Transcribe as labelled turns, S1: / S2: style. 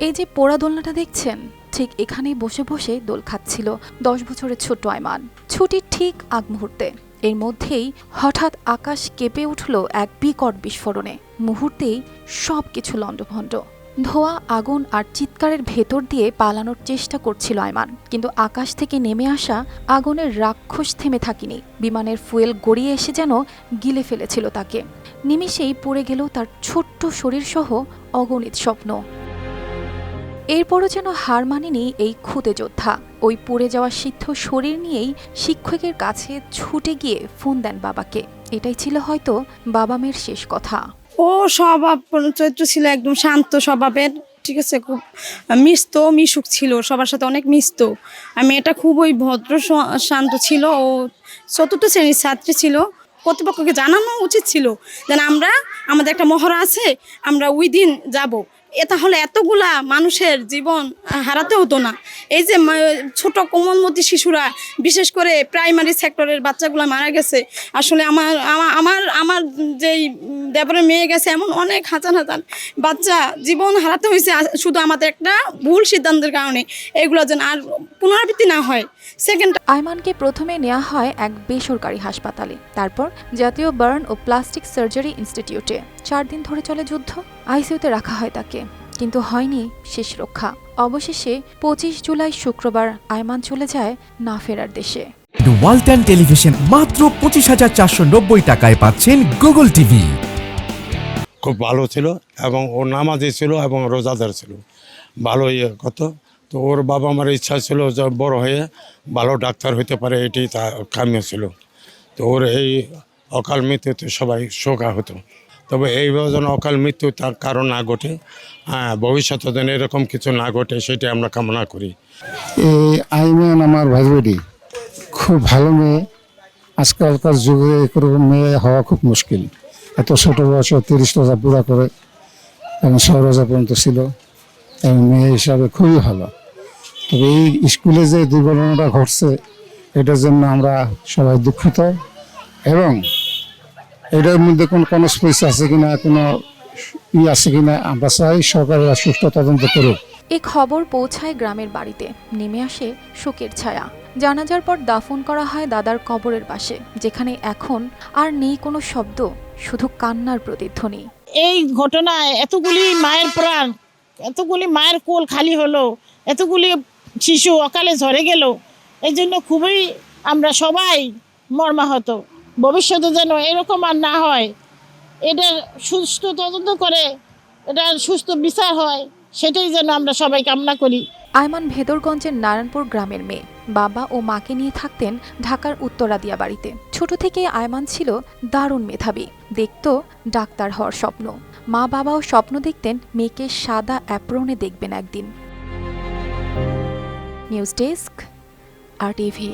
S1: এই যে পোড়া দোলনাটা দেখছেন, ঠিক এখানেই বসে বসে দোল খাচ্ছিল দশ বছরের ছোট্ট আয়মান। ছুটির ঠিক আগ মুহূর্তে। এর মধ্যেই হঠাৎ আকাশ কেঁপে উঠল এক বিকট বিস্ফোরণে। মুহূর্তেই সব কিছু লণ্ডভণ্ড। ধোয়া, আগুন আর চিৎকারের ভেতর দিয়ে পালানোর চেষ্টা করছিল আয়মান। কিন্তু আকাশ থেকে নেমে আসা আগুনের রাক্ষস থেমে থাকিনি। বিমানের ফুয়েল গড়িয়ে এসে যেন গিলে ফেলেছিল তাকে। নিমিষেই পড়ে গেল তার ছোট্ট শরীরসহ অগণিত স্বপ্ন। এরপরও যেন হার মানেনি এই খুদে যোদ্ধা। ওই পড়ে যাওয়া সিদ্ধ শরীর নিয়েই শিক্ষকের কাছে ছুটে গিয়ে ফোন দেন বাবাকে। এটাই ছিল হয়তো বাবা মেয়ের শেষ কথা।
S2: ও স্বভাব চরিত্র ছিল, একদম শান্ত স্বভাবের, ঠিক আছে, খুব মিশত মিশুক ছিল, সবার সাথে অনেক মিশত আর মেয়েটা খুবই ভদ্র শান্ত ছিল ও চতুর্থ শ্রেণির ছাত্রী ছিল। কর্তৃপক্ষকে জানানো উচিত ছিল যেন আমরা, আমাদের একটা মহড়া আছে, আমরা ওই দিন যাব। এ তাহলে এতগুলা মানুষের জীবন হারাতে হতো না। এই যে ছোট কোমলমতি শিশুরা, বিশেষ করে প্রাইমারি সেক্টরের বাচ্চাগুলো মারা গেছে, আসলে আমার আমার আমার যেই দেবরের মেয়ে গেছে, এমন অনেক হাজার হাজার বাচ্চা জীবন হারাতে হয়েছে শুধু আমাদের একটা ভুল সিদ্ধান্তের কারণে, এগুলো যেন আর পুনরাবৃত্তি না হয়। সেকেন্ড
S1: আয়মানকে প্রথমে নেওয়া হয় এক বেসরকারি হাসপাতালে, তারপর জাতীয় বার্ন ও প্লাস্টিক সার্জারি ইনস্টিটিউটে। চার দিন ধরে চলে যুদ্ধ, আইসিইউতে রাখা হয় তাকে। কিন্তু হয়নি শেষ রক্ষা। অবশেষে পঁচিশ জুলাই শুক্রবার আয়মান চলে যায় না ফেরার দেশে
S3: ওয়ালটন টেলিভিশন মাত্র পঁচিশ হাজার চারশো নব্বই টাকায় পাচ্ছেন গুগল টিভি।
S4: খুব ভালো ছিল এবং ও নামাজি ছিল এবং রোজাদার ছিল। ভালো ইয়ে কত তো ওর বাবা মার ইচ্ছা ছিল যে বড় হয়ে ভালো ডাক্তার হইতে পারে এটি তার কাম্য ছিল। তো ওর এই অকাল মৃত্যুতে সবাই শোকা হতো। তবে এইভাবে যেন অকাল মৃত্যু তার কারণ না ঘটে হ্যাঁ ভবিষ্যতে যেন এরকম কিছু না ঘটে, সেটি আমরা কামনা করি।
S5: এই আইমান আমার ভাইবেরি খুব ভালো মেয়ে। আজকালকার যুগে এরকম মেয়ে হওয়া খুব মুশকিল। এত ছোট বয়সে তিরিশ হাজার পুরা করে, এবং ছ হাজার পর্যন্ত ছিল। এবং মেয়ে হিসাবে খুবই ভালো। তবে এই স্কুলে যে দুর্ঘটনাটা ঘটছে, এটার জন্য আমরা সবাই দুঃখিত। এবং এটার মধ্যে কোন কনস্পেস আছে কিনা কোনো ই আছে কিনা আমরা চাই সরকারের সুষ্ঠু তদন্ত করুক।
S1: এ খবর পৌঁছায় গ্রামের বাড়িতে নেমে আসে শোকের ছায়া। জানাজার পর দাফন করা হয় দাদার কবরের পাশে যেখানে এখন আর নেই কোনো শব্দ শুধু কান্নার প্রতিধ্বনি।
S6: এই ঘটনায় এতগুলি মায়ের প্রাণ এতগুলি মায়ের কোল খালি হলো এতগুলি শিশু অকালে ঝরে গেল এই জন্য খুবই আমরা সবাই মর্মাহত। ভবিষ্যতে যেন এরকম আর না হয়। এটার সুস্থ তদন্ত করে এটার সুস্থ বিচার হয়, সেটাই যেন আমরা সবাই কামনা করি।
S1: আয়মান ভেদরগঞ্জের নারায়ণপুর গ্রামের মেয়ে, বাবা ও মাকে নিয়ে থাকতেন ঢাকার উত্তরাদিয়া বাড়িতে। ছোট থেকে আয়মান ছিল দারুণ মেধাবী, দেখত ডাক্তার হওয়ার স্বপ্ন। মা বাবাও স্বপ্ন দেখতেন মেয়েকে সাদা অ্যাপ্রনে দেখবেন একদিন। News desk, R TV.